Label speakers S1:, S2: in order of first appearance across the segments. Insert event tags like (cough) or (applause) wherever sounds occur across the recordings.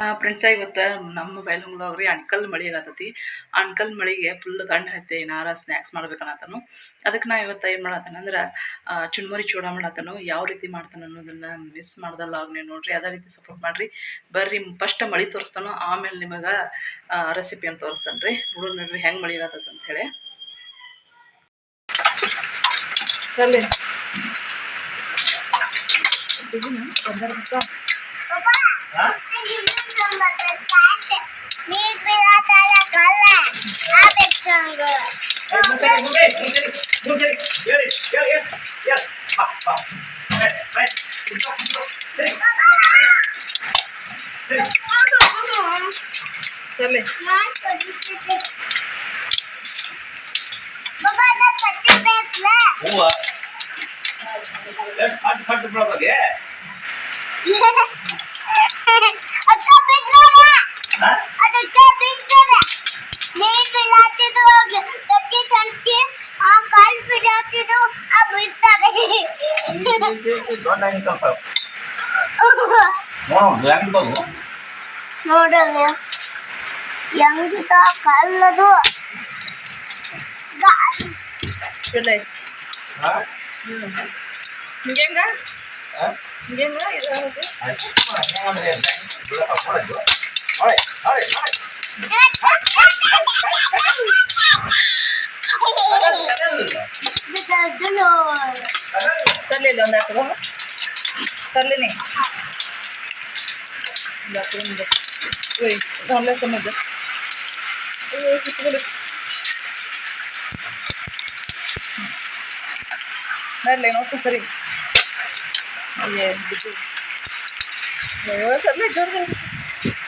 S1: Friends ಇವತ್ತು ನಮ್ಮ ಬೈಲುಂಗ್ಳಾಗ ರೀ ಅಣ್ಕಲ್ ಮಳಿ ಆಗತ್ತೈತಿ ಅಣ್ಕಲ್ ಮಳಿಗೆ ಫುಲ್ ಗಂಡ ಹತ್ತಿ ಏನಾರ ಸ್ನ್ಯಾಕ್ಸ್ ಮಾಡ್ಬೇಕನ್ನತನು. ಅದಕ್ಕೆ ನಾ ಇವತ್ತು ಏನು ಮಾಡತ್ತಾನ ಅಂದ್ರೆ ಚುಣ್ಮರಿ ಚೂಡ ಮಾಡತ್ತನು ಯಾವ ರೀತಿ ಮಾಡ್ತಾನೆ ಅನ್ನೋದನ್ನ ಮಿಸ್ ಮಾಡ್ದಲ್ಲ ನೀವು ನೋಡ್ರಿ. ಅದೇ ರೀತಿ ಸಪೋರ್ಟ್ ಮಾಡ್ರಿ. ಬರ್ರಿ ಫಸ್ಟ್ ಮಳಿ ತೋರಿಸ್ತಾನೋ ಆಮೇಲೆ ನಿಮಗೆ ರೆಸಿಪಿಯನ್ನು ತೋರಿಸ್ತಾನೆ ರೀ. ನೋಡು ನೋಡ್ರಿ ಹೆಂಗೆ ಮಳಿ ಆಗತ್ತೈತೆ ಅಂತ ಹೇಳಿ. ಸರಿ
S2: Let's hunt for the
S1: brother,
S2: yeah? (laughs) Yeah. अरे क्या बीच
S3: कर रहा नहीं पिलाते
S2: तो कच्चे ठंडे हाँ काल पिलाते तो अब बीचता नहीं। ठंडा नहीं कर सकता
S3: मोनो यंग तो हो
S2: मोनो यंग तो काल
S1: ना (laughs) तो गाल। चले। हाँ?
S2: इंगेंगा
S1: इंगेंगा इधर हो गया। right, all right, all right. कर ले लो अंदर तो कर लेने जाते हैं वही घाला समझ कर लेना तो सरी ये कर ले कर ले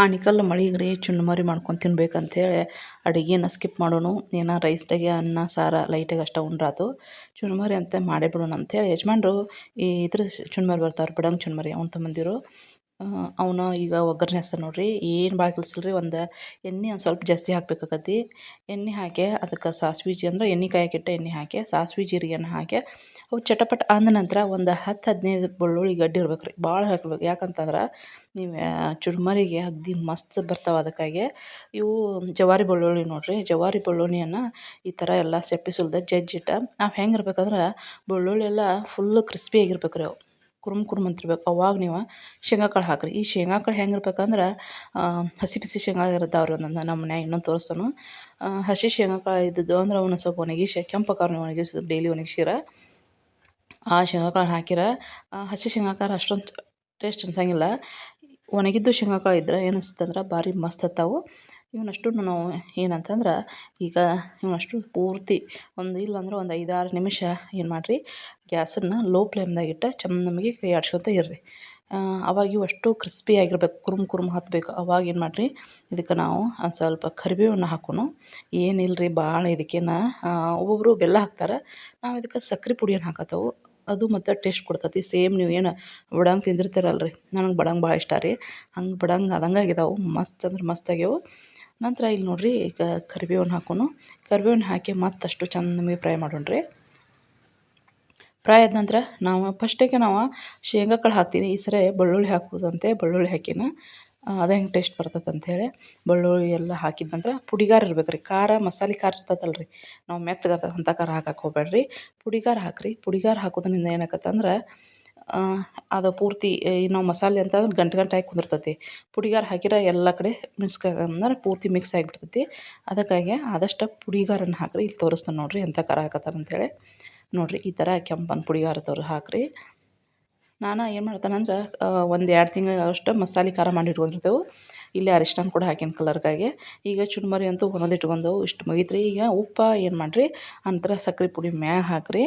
S1: ಆಣಿಕಲ್ಲು ಮಳಿಗೆ ರೀ ಚುನ್ಮರಿ ಮಾಡ್ಕೊಂಡು ತಿನ್ಬೇಕಂತೇಳಿ ಅಡುಗೆನ ಸ್ಕಿಪ್ ಮಾಡೋಣ. ಏನೋ ರೈಸ್ದಾಗೆ ಅನ್ನ, ಸಾರ ಲೈಟಾಗಿ ಅಷ್ಟೇ ಉಂಡ್ರಾತು. ಚುನ್ಮರಿ ಅಂತ ಮಾಡೇ ಬಿಡೋಣ ಅಂತೇಳಿ ಯಜಮಾನ್ರು ಈ ಇದ್ರ ಚುನ್ಮರಿ ಬರ್ತಾವ್ರಿ, ಬಿಡಂಗೆ ಚುನ್ಮರಿ ಅವ್ನು ತಗೊಂಬಂದಿರು ಅವನು ಈಗ ಒಗ್ಗರಣೆ ಹಚ್ತಾನೆ ನೋಡ್ರಿ, ಏನು ಭಾಳ ಕೆಲಸ ಇಲ್ರಿ ಒಂದು ಎಣ್ಣೆ ಒಂದು ಸ್ವಲ್ಪ ಜಾಸ್ತಿ ಹಾಕ್ಬೇಕಾಕತಿ ಎಣ್ಣೆ ಹಾಕಿ ಅದಕ್ಕೆ ಸಾಸ್ವೆ ಜಿ ಅಂದ್ರೆ ಎಣ್ಣೆ ಕಾಯಕ್ಕಿಟ್ಟ ಎಣ್ಣೆ ಹಾಕಿ ಸಾಸ್ವೆ ಜೀರಿಗೆನ ಹಾಕಿ, ಅವು ಚಟಪಟ ಅಂದ ನಂತರ ಒಂದು ಹತ್ತು, ಹದಿನೈದು ಬೆಳ್ಳುಳ್ಳಿ ಗಡ್ಡಿ ಇರ್ಬೇಕು ರೀ ಭಾಳ ಹಾಕ್ಬೇಕು. ಯಾಕಂತಂದ್ರೆ ನೀವು ಚುರ್ಮರಿಗೆ ಅಗ್ದಿ ಮಸ್ತ್ ಬರ್ತಾವೆ ಅದಕ್ಕಾಗಿ. ಇವು ಜವಾರಿ ಬೆಳ್ಳುಳ್ಳಿ ನೋಡಿರಿ, ಜವಾರಿ ಬೆಳ್ಳುಳ್ಳಿಯನ್ನು ಈ ಥರ ಎಲ್ಲ ಸೆಪ್ಪಿ ಸುಲ್ದ ಜಜ್ಜಿಟ್ಟು ನಾವು ಹೆಂಗೆ ಇರ್ಬೇಕಂದ್ರೆ ಬೆಳ್ಳುಳ್ಳಿ ಎಲ್ಲ ಫುಲ್ಲು ಕ್ರಿಸ್ಪಿ ಆಗಿರ್ಬೇಕು ರೀ ಅವು. ಕುರುಮ್ ಕುರುಮ್ ಅಂತಿರ್ಬೇಕು. ಅವಾಗ ನೀವು ಶೇಂಗಾ ಕಾಳು ಹಾಕಿರಿ. ಈ ಶೇಂಗಾ ಕಾಳು ಹೆಂಗೆ ಇರ್ಬೇಕಂದ್ರೆ ಹಸಿ ಬಿಸಿ ಶೇಂಗಾ ಇರ್ತಾವ್ರಿ ಒಂದೊಂದು ನಮ್ಮ ಮನ್ಯಾಗ ಇನ್ನೊಂದು ತೋರಿಸ್ತಾನು. ಹಸಿ ಶೇಂಗಾ ಕಾಳು ಇದ್ದಿದ್ದು ಅಂದ್ರೆ ಅವನ್ನ ಸ್ವಲ್ಪ ಒಣಗಿಸಿ, ಕೆಂಪು ನೀವು ಒಣಗಿಸಿ ಡೈಲಿ ಒಣಗಿಸಿರ. ಆ ಶೇಂಗಾ ಕಾಳು ಹಾಕಿರ. ಹಸಿ ಶೇಂಗಾ ಕಾಳು ಅಷ್ಟೊಂದು ಟೇಸ್ಟ್ ಅನ್ಸಂಗಿಲ್ಲ. ಒಣಗಿದ್ದು ಶೇಂಗಾ ಕಾಳು ಇದ್ರೆ ಅನಿಸ್ತಂದ್ರೆ ಭಾರಿ ಮಸ್ತ್ ಹತ್ತಾವು ಇವನ್ನಷ್ಟು ನಾವು ಏನಂತಂದ್ರೆ, ಈಗ ಇವನ್ನಷ್ಟು ಪೂರ್ತಿ ಒಂದು ಇಲ್ಲಾಂದ್ರೆ ಒಂದು ಐದಾರು ನಿಮಿಷ ಏನು ಮಾಡಿರಿ, ಗ್ಯಾಸನ್ನು ಲೋ ಫ್ಲೇಮ್ದಾಗ ಇಟ್ಟು ಚೆಂದಮಗೆ ಕೈ ಆಡ್ಸ್ಕೊತ ಇರ್ರಿ. ಅವಾಗ ಇವು ಅಷ್ಟು ಕ್ರಿಸ್ಪಿ ಆಗಿರ್ಬೇಕು, ಕುರುಮ್ ಕುರುಮ್ ಹತ್ತಬೇಕು ಅವಾಗ ಏನು ಮಾಡಿರಿ, ಇದಕ್ಕೆ ನಾವು ಒಂದು ಸ್ವಲ್ಪ ಕರಿಬೇವನ್ನು ಹಾಕೋಣ ಏನಿಲ್ಲ ರೀ ಭಾಳ ಇದಕ್ಕೇನ ಒಬ್ಬೊಬ್ಬರು ಬೆಲ್ಲ ಹಾಕ್ತಾರೆ, ನಾವು ಇದಕ್ಕೆ ಸಕ್ರೆ ಪುಡಿಯನ್ನು ಹಾಕತ್ತವು. ಅದು ಮತ್ತು ಟೇಸ್ಟ್ ಕೊಡ್ತತಿ. ಸೇಮ್ ನೀವು ಏನು ಬಡಂಗ್ ತಿಂದಿರ್ತೀರಲ್ರಿ. ನನಗೆ ಬಡಂಗ್ ಭಾಳ ಇಷ್ಟ ರೀ. ಹಂಗೆ ಬಡಂಗ್ ಆದಂಗೆ ಆಗಿದಾವೆ. ಮಸ್ತ್ ಅಂದ್ರೆ ಮಸ್ತ್ ಆಗ್ಯಾವು. ನಂತರ ಇಲ್ಲಿ ನೋಡಿರಿ, ಈಗ ಕರಿಬೇವನ್ನು ಹಾಕೋಣ ಕರಿಬೇವನ್ನು ಹಾಕಿ ಮತ್ತಷ್ಟು ಚೆಂದ ನಮಗೆ ಫ್ರೈ ಮಾಡೋಣ ರೀ ಫ್ರೈ ಆದ ನಂತರ ನಾವು ಫಸ್ಟಿಗೆ ನಾವು ಶೇಂಗಾ ಕಾಳು ಹಾಕ್ತೀನಿ. ಈ ಸರಿ ಬೆಳ್ಳುಳ್ಳಿ ಹಾಕೋದಂತೆ ಬೆಳ್ಳುಳ್ಳಿ ಹಾಕಿನ ಅದು ಹೆಂಗೆ ಟೇಸ್ಟ್ ಬರ್ತೈತೆ ಅಂಥೇಳಿ ಬೆಳ್ಳುಳ್ಳಿ ಎಲ್ಲ ಹಾಕಿದ ನಂತರ ಪುಡಿಗಾರ ಇರ್ಬೇಕು ರೀ ಖಾರ, ಮಸಾಲೆ ಖಾರ ಇರ್ತದಲ್ಲ ರೀ ನಾವು ಮೆತ್ತಗೆ ಅಂಥ ಖಾರ ಹಾಕಕ್ಕೆ ಹೋಗ್ಬೇಡ್ರಿ. ಪುಡಿಗಾರ ಹಾಕಿರಿ. ಪುಡಿಗಾರ ಹಾಕೋದ್ರಿಂದ ಏನಾಗತ್ತೆ ಅಂದ್ರೆ ಅದು ಪೂರ್ತಿ ನಾವು ಮಸಾಲೆ ಅಂತಂದ್ರೆ ಗಂಟು ಗಂಟಾಗಿ ಕುಂದಿರ್ತೈತಿ. ಪುಡಿಗಾರ ಹಾಕಿರ ಎಲ್ಲ ಕಡೆ ಮಿಕ್ಸ್ ಅಂದ್ರೆ ಪೂರ್ತಿ ಮಿಕ್ಸ್ ಆಗಿಬಿಡ್ತೈತಿ. ಅದಕ್ಕಾಗಿ ಆದಷ್ಟು ಪುಡಿಗಾರನ್ನ ಹಾಕಿರಿ. ಇಲ್ಲಿ ತೋರಿಸ್ತಾನೆ ನೋಡಿರಿ ಎಂಥ ಖಾರ ಹಾಕತ್ತಾರ ಅಂತೇಳಿ. ನೋಡಿರಿ ಈ ಥರ ಕೆಂಪನ ಪುಡಿಗಾರ ತೋರಿ ಹಾಕಿರಿ. ನಾನು ಏನು ಮಾಡ್ತಾನಂದ್ರೆ ಒಂದು ಎರಡು ತಿಂಗಳಿಗಷ್ಟು ಮಸಾಲೆ ಖಾರ ಮಾಡಿ ಇಟ್ಕೊಂಡಿರ್ತೇವೆ. ಇಲ್ಲೇ ಅರಿಶಿನ ಕೂಡ ಹಾಕಿನ ಕಲರ್ಗಾಗಿ. ಈಗ ಚುರ್ಮರಿ ಅಂತೂ ಒಂದೊಂದು ಇಟ್ಕೊಂಡು ಇಷ್ಟು ಮುಗೀತು ರೀ ಈಗ ಉಪ್ಪು ಏನು ಮಾಡಿರಿ? ಅಂತರ ಸಕ್ರೆ ಪುಡಿ ಮ್ಯಾಗ ಹಾಕಿರಿ.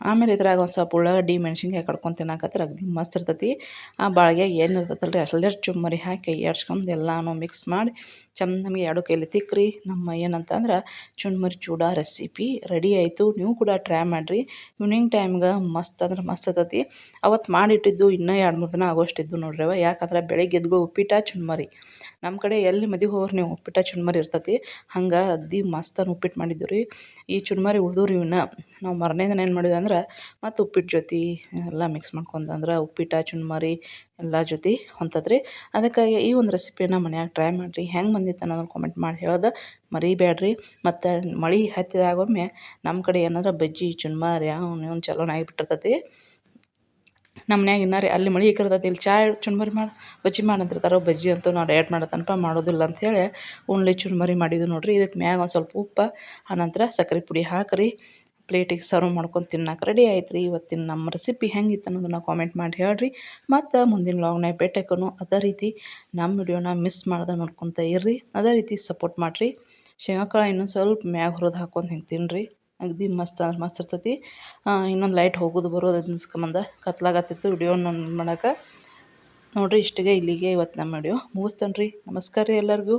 S1: ಆಮೇಲೆ ಇದ್ರಾಗ ಒಂದು ಸ್ವಲ್ಪ ಉಳ್ಳಾಗಡ್ಡಿ ಮೆಣ್ಸಿನ್ಕಾಯಿ ಕಡ್ಕೊಂಡು ತಿನ್ನಕತ್ರ ಅಗ್ದಿ ಮಸ್ತ್ ಇರ್ತೈತಿ. ಆ ಬಾಳ್ಗ್ಯಾಗ ಏನು ಇರ್ತೈತಲ್ಲ ರೀ ಅಲ್ಲೇ ಚುಮ್ಮರಿ ಹಾಕಿ ಕೈ ಆಡ್ಸ್ಕೊಂಡು ಎಲ್ಲನೂ ಮಿಕ್ಸ್ ಮಾಡಿ ಚಂದ ನಮಗೆ ಎರಡು ಕೈಲಿ ತಿಕ್ಕ್ರಿ ನಮ್ಮ ಏನಂತಂದ್ರೆ, ಚುಣ್ಮರಿ ಚೂಡ ರೆಸಿಪಿ ರೆಡಿ ಆಯಿತು, ನೀವು ಕೂಡ ಟ್ರೈ ಮಾಡಿರಿ. ಈವ್ನಿಂಗ್ ಟೈಮ್ಗೆ ಮಸ್ತ್ ಅಂದ್ರೆ ಮಸ್ತ್ ಇರ್ತೈತಿ. ಅವತ್ತು ಮಾಡಿಟ್ಟಿದ್ದು ಇನ್ನೂ ಎರಡು ಮೂರು ದಿನ ಆಗೋಷ್ಟಿದ್ದು ನೋಡ್ರಿ ಅವ ಯಾಕಂದ್ರೆ ಬೆಳಗ್ಗೆ ಎದ್ದು ಉಪ್ಪಿಟ್ಟು ಚುಣ್ಮರಿ. ನಮ್ಮ ಕಡೆ ಎಲ್ಲಿ ಮದುವೆ ಹೋಗೋರು ನೀವು ಉಪ್ಪಿಟ್ಟು ಚುಣ್ಮರಿ ಇರ್ತೈತಿ, ಹಂಗೆ ಅಗ್ದಿ ಅನ್ ಉಪ್ಪಿಟ್ಟು ಮಾಡಿದ್ದು ರೀ ಈ ಚುಣ್ಮರಿ ಉಳ್ದವು ರೀ ಇವನ್ನ ನಾವು ಮಾರನೇ ದಿನ ಏನು ಮಾಡಿದ್ವಿ ಅಂದ್ರೆ, ಮತ್ತು ಉಪ್ಪಿಟ್ಟು ಜೊತೆ ಎಲ್ಲ ಮಿಕ್ಸ್ ಮಾಡ್ಕೊಂಡು ಅಂದ್ರೆ ಉಪ್ಪಿಟ್ಟು ಚುಣ್ಮರಿ ಎಲ್ಲ ಜೊತೆ ಹೊಂತದ್ರಿ. ಅದಕ್ಕಾಗಿ ಈ ಒಂದು ರೆಸಿಪಿನ ಮನ್ಯಾಗ ಟ್ರೈ ಮಾಡಿರಿ. ಹೆಂಗೆ ಬಂದಿತ್ತು ಅನ್ನೋದನ್ನ ಕಾಮೆಂಟ್ ಮಾಡಿ ಹೇಳೋದು ಮರಿಬೇಡ್ರಿ ಮತ್ತು ಮಳೆ ಹತ್ತಿದಾಗೊಮ್ಮೆ ನಮ್ಮ ಕಡೆ ಏನಾರ ಬಜ್ಜಿ ಚುಣ್ಮರಿ ಅವ್ನು ಇವ್ನು ಚಲೋನಾಗಿ ಆಗಿಬಿಟ್ಟಿರ್ತೈತಿ. ನಮ್ಮ ಮನ್ಯಾಗ ರೀ, ಅಲ್ಲಿ ಮಳೆ ಇಕ್ಕಿರ್ತೈತಿ, ಇಲ್ಲಿ ಚಾ ಚುಣ್ಮರಿ ಮಾಡಿ, ಬಜ್ಜಿ ಮಾಡು ಬಜ್ಜಿ ಅಂತೂ ನಾವು ಡಯಟ್ ಮಾಡತ್ತನಪ್ಪ ಮಾಡೋದಿಲ್ಲ ಅಂಥೇಳಿ ಓನ್ಲಿ ಚುಣ್ಮರಿ ಮಾಡಿದ್ದು ನೋಡಿರಿ ಇದಕ್ಕೆ ಮ್ಯಾಗ ಒಂದು ಸ್ವಲ್ಪ ಉಪ್ಪು, ಆನಂತರ ಸಕ್ಕರೆ ಪುಡಿ ಹಾಕಿರಿ ಪ್ಲೇಟಿಗೆ ಸರ್ವ್ ಮಾಡ್ಕೊಂಡು ತಿನ್ನಕ್ಕೆ ರೆಡಿ ಆಯ್ತು ರೀ ಇವತ್ತಿನ ನಮ್ಮ ರೆಸಿಪಿ ಹೆಂಗಿತ್ತು ಅನ್ನೋದನ್ನ ಕಾಮೆಂಟ್ ಮಾಡಿ ಹೇಳ್ರಿ, ಮತ್ತು ಮುಂದಿನ ವ್ಲಾಗ್ನಾಗ ಭೇಟಿಯಾಗೋನು ಅದೇ ರೀತಿ ನಮ್ಮ ವಿಡಿಯೋನ ಮಿಸ್ ಮಾಡ್ದೆ ನೋಡ್ಕೊತ ಇರ್ರಿ, ಅದೇ ರೀತಿ ಸಪೋರ್ಟ್ ಮಾಡಿರಿ, ಶೇಂಗಾಕಾಳು ಇನ್ನೊಂದು ಸ್ವಲ್ಪ ಮ್ಯಾಗ ಹುರಿದು ಹಾಕ್ಕೊಂಡು ಹಿಂಗೆ ತಿನ್ನಿರಿ ಅಗದಿ ಮಸ್ತ್ ಮಸ್ತ್ ಇರ್ತೈತಿ. ಇನ್ನೊಂದು ಲೈಟ್ ಹೋಗೋದು ಬರೋದು ಅನ್ಸ್ಕೊಂಬಂದ ಕತ್ಲಾಗತ್ತಿತ್ತು ವಿಡಿಯೋನ ಮಾಡೋಕೆ. ನೋಡಿರಿ ಇಷ್ಟಿಗೆ ಇಲ್ಲಿಗೆ ಇವತ್ತು ನಮ್ಮ ವಿಡಿಯೋ ಮುಗಿಸ್ತೇನೆ ರೀ ನಮಸ್ಕಾರ ರೀ ಎಲ್ಲರಿಗೂ.